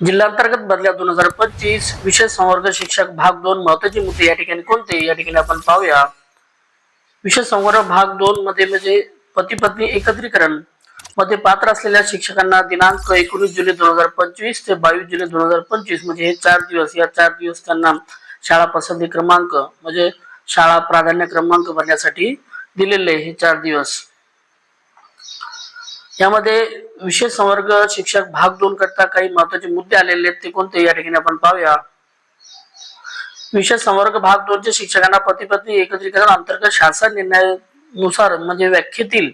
जिल्हांतर्गत बदल्या दोन हजार पंचवीस विशेष संवर्ग शिक्षक भाग दोन महत्त्वाचे मुद्दे या ठिकाणी कोणते? या ठिकाणी आपण पाहूया. विशेष संवर्ग भाग दोन मध्ये म्हणजे पती पत्नी एकत्रीकरण. मध्ये पात्र असलेल्या शिक्षकांना दिनांक एकोणीस जुलै दोन हजार पंचवीस ते बावीस जुलै दोन हजार पंचवीस म्हणजे हे चार दिवस. या चार दिवस त्यांना शाळा पसंती क्रमांक म्हणजे शाळा प्राधान्य क्रमांक भरण्यासाठी दिलेले हे चार दिवस. यामध्ये विशेष संवर्ग शिक्षक भाग दोन करता काही महत्त्वाचे मुद्दे आलेले आहेत ते कोणते? या ठिकाणी आपण पाहूया. विशेष संवर्ग भाग दोनच्या शिक्षकांना पतीपत्नी एकत्रीकरण अंतर्गत शासन निर्णयानुसार म्हणजे व्याख्येतील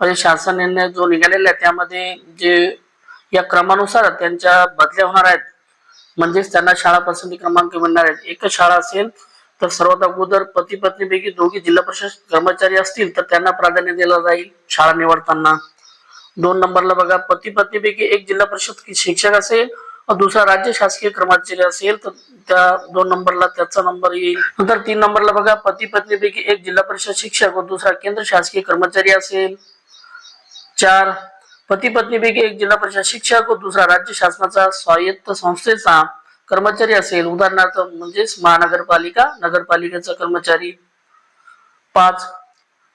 म्हणजे शासन निर्णय जो निघालेला आहे त्यामध्ये जे या क्रमानुसार त्यांच्या बदल्या होणार आहेत म्हणजेच त्यांना शाळा पसंती क्रमांक मिळणार आहेत. एकच शाळा असेल तर सर्वात अगोदर पती पत्नीपैकी दोघी जिल्हा परिषद कर्मचारी असतील तर त्यांना प्राधान्य दिलं जाईल शाळा निवडताना. दोन नंबरला बघा पती पत्नीपैकी एक जिल्हा परिषद शिक्षक असेल दुसरा राज्य शासकीय कर्मचारी असेल तर त्या दोन नंबरला त्याचा नंबर येईल. नंतर तीन नंबरला बघा पती पत्नीपैकी एक जिल्हा परिषद शिक्षक व दुसरा केंद्र शासकीय कर्मचारी असेल. चार पती पत्नीपैकी एक जिल्हा परिषद शिक्षक व दुसरा राज्य शासनाचा स्वायत्त संस्थेचा कर्मचारी असेल. उदाहरणार्थ म्हणजेच महानगरपालिका नगरपालिकेचा कर्मचारी. पाच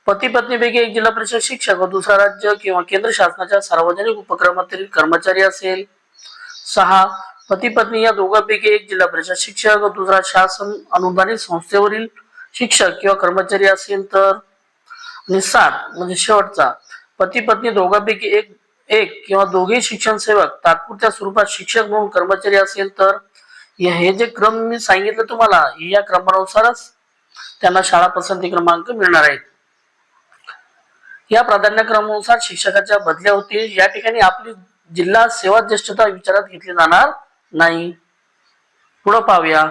पती पत्नीपैकी एक जिल्हा परिषद शिक्षक व दुसरा राज्य किंवा केंद्र शासनाच्या सार्वजनिक उपक्रमातील कर्मचारी असेल. सहा पती पत्नी या दोघांपैकी एक जिल्हा परिषद शिक्षक व दुसरा शासन अनुदानित संस्थेवरील शिक्षक किंवा कर्मचारी असेल तर. आणि सात म्हणजे शेवटचा पती पत्नी दोघांपैकी एक एक किंवा दोघे शिक्षण सेवक तात्पुरत्या स्वरूपात शिक्षक म्हणून कर्मचारी असेल तर. हे हे जे क्रम मी सांगितलं तुम्हाला या क्रमानुसारच त्यांना शाळा पसंती क्रमांक मिळणार आहेत. या प्राधान्यक्रमानुसार शिक्षकाच्या बदल्या होतील. या ठिकाणी आपली जिल्हा सेवा ज्येष्ठता विचारात घेतली जाणार नाही. पुढे पाहूया.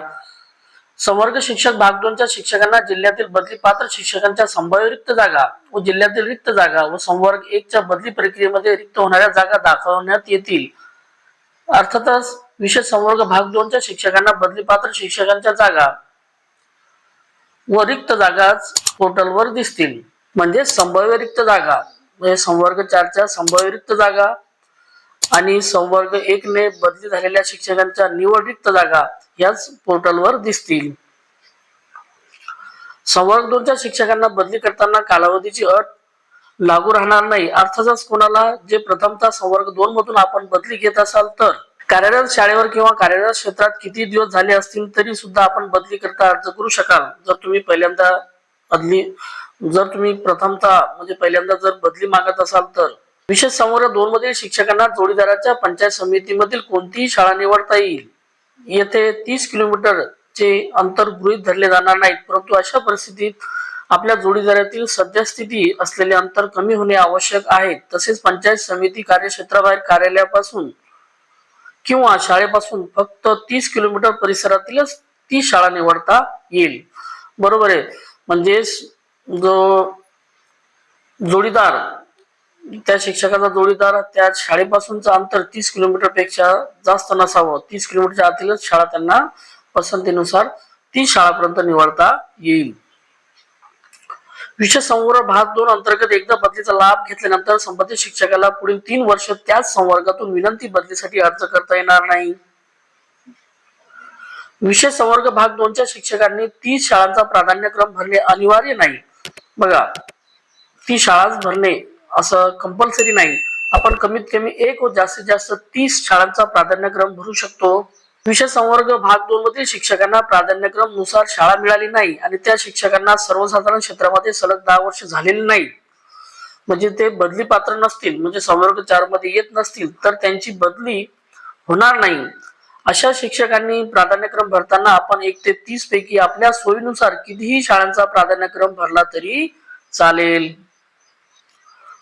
संवर्ग शिक्षक भाग दोनच्या शिक्षकांना जिल्ह्यातील बदली पात्र शिक्षकांच्या संभाव्य रिक्त जागा व जिल्ह्यातील रिक्त जागा व संवर्ग एकच्या बदली प्रक्रियेमध्ये रिक्त होणाऱ्या जागा दाखवण्यात येतील. अर्थातच विशेष संवर्ग भाग दोनच्या शिक्षकांना बदली पात्र शिक्षकांच्या जागा व रिक्त जागाच पोर्टलवर दिसतील. म्हणजे संभाव्य रिक्त जागा. म्हणजे संवर्ग चारच्या संभाव्य रिक्त जागा आणि संवर्ग एक ने बदली झालेल्या शिक्षकांच्या निवड रिक्त जागा याच पोर्टलवर दिसतील. संवर्ग दोनच्या शिक्षकांना बदली करताना कालावधीची अट लागू राहणार नाही. अर्थातच कोणाला जे प्रथमतः संवर्ग दोन मधून आपण बदली घेत असाल तर कार्यरत शाळेवर किंवा कार्यरत क्षेत्रात किती दिवस झाले असतील तरी सुद्धा आपण बदली करता अर्ज करू शकाल. जर तुम्ही पहिल्यांदा बदली जर तुम्ही प्रथमता म्हणजे पहिल्यांदा जर बदली मागत असाल तर विशेष संवर्ग दोन मधील शिक्षकांना जोडीदाराच्या पंचायत समितीमधील कोणतीही शाळा निवडता येईल. येथे तीस किलोमीटर चे अंतर गृहीत धरले जाणार नाहीत परंतु अशा परिस्थितीत आपल्या जोडीदारातील सद्यस्थिती असलेले अंतर कमी होणे आवश्यक आहे. तसेच पंचायत समिती कार्यक्षेत्राबाहेर कार्यालयापासून किंवा शाळेपासून फक्त तीस किलोमीटर परिसरातीलच ती शाळा निवडता येईल. बरोबर आहे. म्हणजेच जो जोडीदार त्या शिक्षकाचा जोडीदार त्या शाळेपासूनचं अंतर तीस किलोमीटरपेक्षा जास्त नसावं. तीस किलोमीटरच्या आतीलच शाळा त्यांना पसंतीनुसार ती शाळापर्यंत निवडता येईल. विशेष संवर्ग भाग दोन अंतर्गत एकदा बदलीचा लाभ घेतल्यानंतर संबंधित शिक्षकाला पुढील तीन वर्ष त्याच संवर्गातून विनंती बदलीसाठी अर्ज करता येणार नाही. विशेष संवर्ग भाग दोनच्या शिक्षकांनी तीस शाळांचा प्राधान्यक्रम भरणे अनिवार्य नाही. बघा ती शाळाच भरणे असं कंपल्सरी नाही. आपण कमीत कमी एक व जास्तीत जास्त तीस शाळांचा प्राधान्यक्रम भरू शकतो. विषय संवर्ग भाग दोन मधील शिक्षकांना प्राधान्यक्रमनुसार शाळा मिळाली नाही आणि त्या शिक्षकांना सर्वसाधारण क्षेत्रामध्ये सलग दहा वर्ष झालेली नाही. म्हणजे ते बदली पात्र नसतील म्हणजे संवर्ग चारमध्ये येत नसतील तर त्यांची बदली होणार नाही. अशा शिक्षकांनी प्राधान्यक्रम भरताना आपण एक ते तीस पैकी आपल्या सोयीनुसार कितीही शाळांचा प्राधान्यक्रम भरला तरी चालेल.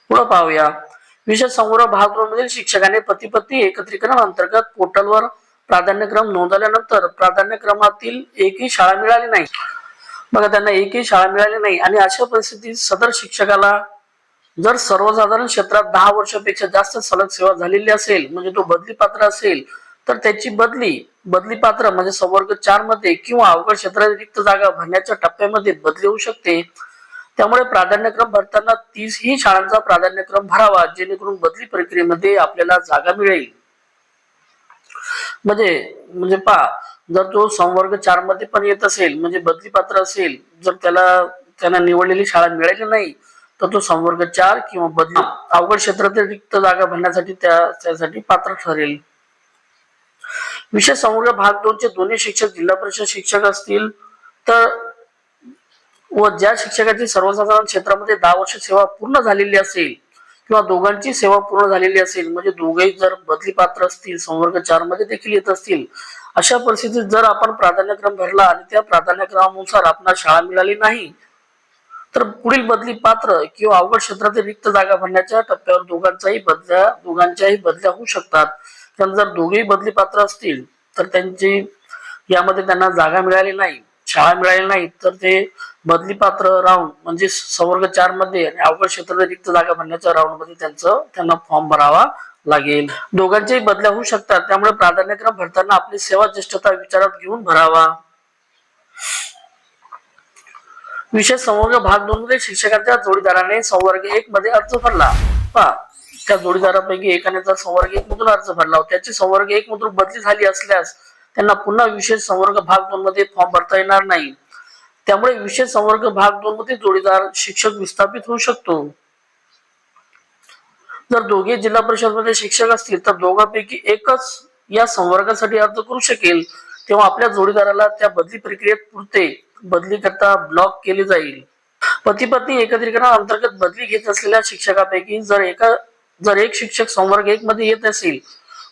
पुढे पाहूया. विषय संग्रह भाग दोन मधील शिक्षकाने पती पत्नी एकत्रीकरण अंतर्गत पोर्टलवर प्राधान्यक्रम नोंदवल्यानंतर प्राधान्यक्रमातील एकही शाळा मिळाली नाही. बघा त्यांना एकही शाळा मिळाली नाही आणि अशा परिस्थितीत सदर शिक्षकाला जर सर्वसाधारण क्षेत्रात दहा वर्षापेक्षा जास्त सलग सेवा झालेली असेल म्हणजे तो बदली पात्र असेल तर त्याची बदली बदली पात्र म्हणजे संवर्ग चारमध्ये किंवा अवघड क्षेत्रात रिक्त जागा भरण्याच्या टप्प्यामध्ये बदली होऊ शकते. त्यामुळे प्राधान्यक्रम भरताना तीस ही शाळांचा प्राधान्यक्रम भरावा जेणेकरून बदली प्रक्रियेमध्ये आपल्याला जागा मिळेल. म्हणजे म्हणजे पा जर तो संवर्ग चारमध्ये पण येत असेल म्हणजे बदली पात्र असेल जर त्याला त्यांना निवडलेली शाळा मिळाली नाही तर तो संवर्ग चार किंवा बदली अवघड क्षेत्रातील रिक्त जागा भरण्यासाठी त्या त्यासाठी पात्र ठरेल. विषय संवर्ग भाग दोनचे दोन्ही शिक्षक जिल्हा परिषद शिक्षक असतील तर व ज्या शिक्षकाची सर्वसाधारण क्षेत्रामध्ये दहा वर्ष सेवा पूर्ण झालेली असेल किंवा दोघांची सेवा पूर्ण झालेली असेल म्हणजे दोघेही जर बदली पात्र असतील संवर्ग चारमध्ये देखील येत असतील अशा परिस्थितीत जर आपण प्राधान्यक्रम भरला आणि त्या प्राधान्यक्रमानुसार आपणास शाळा मिळाली नाही तर पुढील बदली पात्र किंवा अवघड क्षेत्रातील रिक्त जागा भरण्याच्या टप्प्यावर दोघांचाही बदल्या दोघांच्याही बदल्या होऊ शकतात. कारण जर दोघेही बदली पात्र असतील तर त्यांची यामध्ये त्यांना जागा मिळाली नाही शाळा मिळाली नाही तर ते बदली पात्र राऊंड म्हणजे संवर्ग चारमध्ये आणि अवघड क्षेत्र रिक्त जागा भरण्याच्या राऊंडमध्ये त्यांचं त्यांना फॉर्म भरावा लागेल. दोघांच्याही बदल्या होऊ शकतात त्यामुळे प्राधान्यक्रम भरताना आपली सेवा ज्येष्ठता विचारात घेऊन भरावा. विशेष संवर्ग भाग दोन मध्ये शिक्षकाच्या जोडीदाराने संवर्ग एक मध्ये अर्ज भरला. पहा त्या जोडीदारापैकी एकाने जर संवर्ग एक मधून अर्ज भरला त्याची संवर्ग एक मधून बदली झाली असल्यास त्यांना पुन्हा विशेष संवर्ग भाग दोन मध्ये फॉर्म भरता येणार नाही. त्यामुळे विशेष संवर्ग भाग दोन मध्ये जोडीदार शिक्षक विस्थापित होऊ शकतो. जर दोघे जिल्हा परिषदमध्ये शिक्षक असतील तर दोघांपैकी एकच या संवर्गासाठी अर्ज करू शकेल. तेव्हा आपल्या जोडीदाराला त्या बदली प्रक्रियेत पुरते. बदली करता ब्लॉक केले जाईल. पती पत्नी एकत्रीकरण अंतर्गत बदली घेत असलेल्या शिक्षकापैकी जर एका जर एक शिक्षक संवर्ग एक मध्ये येत असेल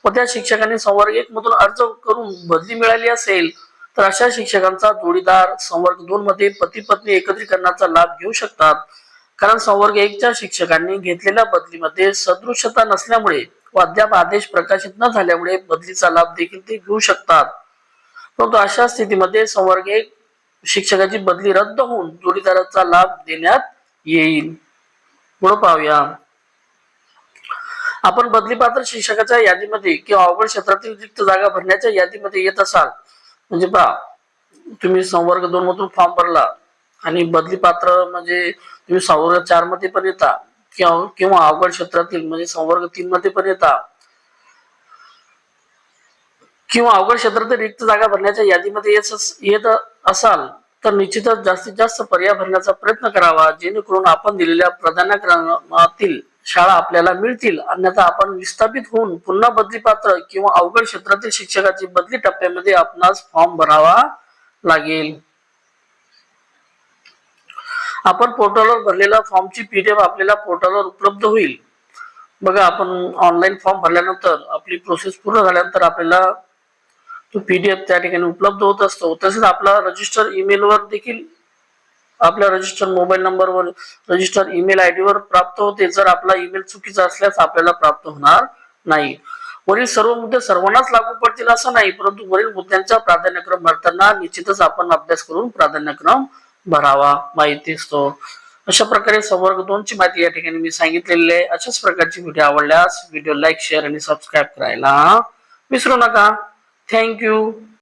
व त्या शिक्षकाने संवर्ग एक मधून अर्ज करून बदली मिळाली असेल तर अशा शिक्षकांचा जोडीदार संवर्ग दोन मध्ये पती पत्नी एकत्रीकरणाचा लाभ घेऊ शकतात. कारण संवर्ग एकच्या शिक्षकांनी घेतलेल्या बदलीमध्ये सदृशता नसल्यामुळे व अद्याप आदेश प्रकाशित न झाल्यामुळे बदलीचा लाभ देखील ते घेऊ शकतात. परंतु अशा स्थितीमध्ये संवर्ग एक शिक्षकाची बदली रद्द होऊन जोडीदाराचा लाभ देण्यात येईल. पुढे पाहूया. आपण बदली पात्र शिक्षकाच्या यादीमध्ये किंवा अवघड क्षेत्रातील रिक्त जागा भरण्याच्या यादीमध्ये येत असाल. म्हणजे पहा तुम्ही संवर्ग दोन मधून फॉर्म भरला आणि बदली पात्र म्हणजे तुम्ही संवर्ग चारमध्ये पण येता किंवा किंवा अवघड क्षेत्रातील म्हणजे संवर्ग तीन मध्ये पण येता. किंवा अवघड क्षेत्रातील रिक्त जागा भरण्याच्या यादीमध्ये येत अस- येत असाल तर निश्चितच जास्तीत जास्त पर्याय भरण्याचा प्रयत्न करावा जेणेकरून आपण दिलेल्या प्राधान्यक्रमातील शाळा आपल्याला मिळतील. अन्यथा आपण विस्थापित होऊन पुन्हा बदली पात्र किंवा अवघड क्षेत्रातील शिक्षकाची बदली टप्प्यामध्ये आपणास फॉर्म भरावा लागेल. आपण पोर्टलवर भरलेला फॉर्मची पीडीएफ आपल्याला पोर्टलवर उपलब्ध होईल. बघा आपण ऑनलाईन फॉर्म भरल्यानंतर आपली प्रोसेस पूर्ण झाल्यानंतर आपल्याला तो पीडीएफ त्या ठिकाणी उपलब्ध होत असतो. तसेच आपला रजिस्टर ईमेलवर देखील आपल्या रजिस्टर मोबाईल नंबरवर रजिस्टर ईमेल आय वर प्राप्त होते. जर आपला ईमेल चुकीचा असल्यास आपल्याला प्राप्त होणार नाही. वरील सर्व मुद्दे सर्वांनाच लागू पडतील असं नाही परंतु वरील मुद्द्यांचा प्राधान्यक्रम भरताना निश्चितच आपण अभ्यास करून प्राधान्यक्रम भरावा. माहिती असतो. अशा प्रकारे संवर्ग दोनची माहिती या ठिकाणी मी सांगितलेली आहे. अशाच प्रकारची व्हिडिओ आवडल्यास व्हिडिओ लाईक शेअर आणि सबस्क्राईब करायला विसरू नका. थँक्यू